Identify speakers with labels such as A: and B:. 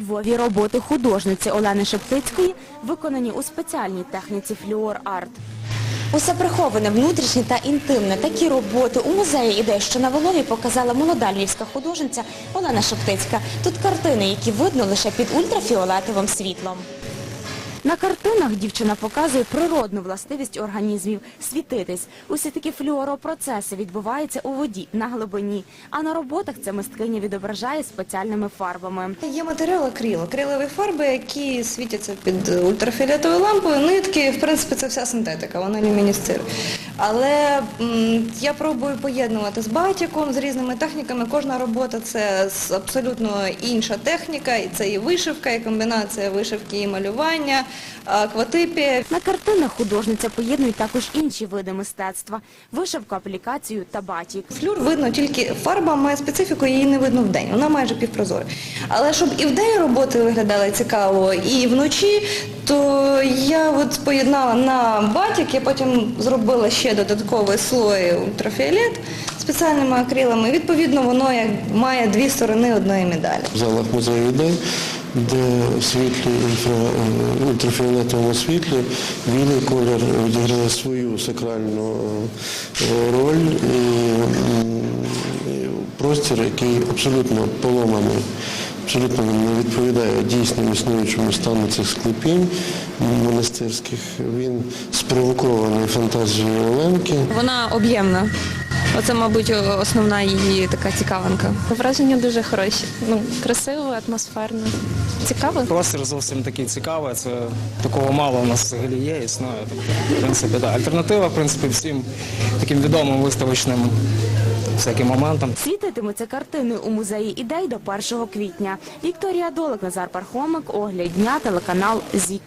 A: Львові роботи художниці Олени Шептицької виконані у спеціальній техніці флюор арт.
B: Усе приховане, внутрішнє та інтимне. Такі роботи у музеї ідей, що на Волові показала молода львівська художниця Олена Шептицька. Тут картини, які видно лише під ультрафіолетовим світлом.
A: На картинах дівчина показує природну властивість організмів – світитись. Усі такі флюоропроцеси відбуваються у воді, на глибині. А на роботах ця мисткиня відображає спеціальними фарбами.
C: Є матеріал акрил, акрилові фарби, які світяться під ультрафіолетовою лампою. Нитки, в принципі, це вся синтетика, вона люмінесцирує. Але я пробую поєднувати з батіком, з різними техніками. Кожна робота це абсолютно інша техніка, і це і вишивка, і комбінація вишивки і малювання, акватипія.
A: На картинах художниця поєднує також інші види мистецтва – вишивку, аплікацію та батік.
C: Флюр видно тільки фарба має специфіку, її не видно вдень. Вона майже півпрозора. Але щоб і вдень роботи виглядали цікаво, і вночі, то я от поєднала на батік, я потім зробила ще додатковий слой ультрафіолет спеціальними акрилами. Відповідно, воно як має дві сторони одної медалі.
D: в залах музею ідей, де в світлі е, ультрафіолетовому світлі білий колір відіграє свою сакральну е, роль і, простір, який абсолютно поломаний, абсолютно не відповідає дійсному існуючому стану цих склепінь монастирських. Він спровокований фантазією Оленки.
E: Вона об'ємна. Оце, мабуть, основна її така цікавинка.
F: Враження дуже хороші. Ну, красиво, атмосферно. Цікаво.
G: Простір зовсім такий цікавий. Це такого мало у нас взагалі є, існує. Тобто, в принципі, да. Альтернатива, в принципі, всім таким відомим виставочним всяким моментам.
A: Світитимуться картини у музеї ідей до 1 квітня. Вікторія Долик, Назар Пархомик, Огляд дня, телеканал ЗІК.